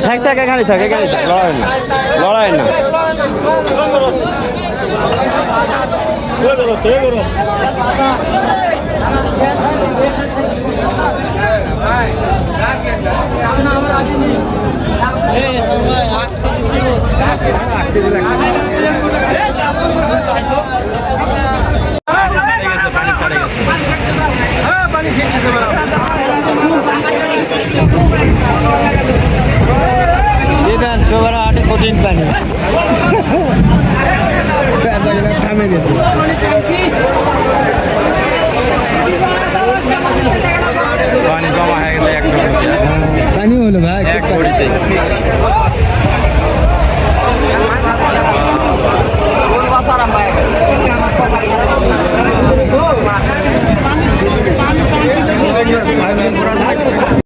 থাক থাক এখানে থাক এখানে থাক লড়াই না লড়াই না দেন কঠিন পানি থামে গেছে পানি জমা হয়ে গেছে এক পানি হলো ভাই এক কোটিতে।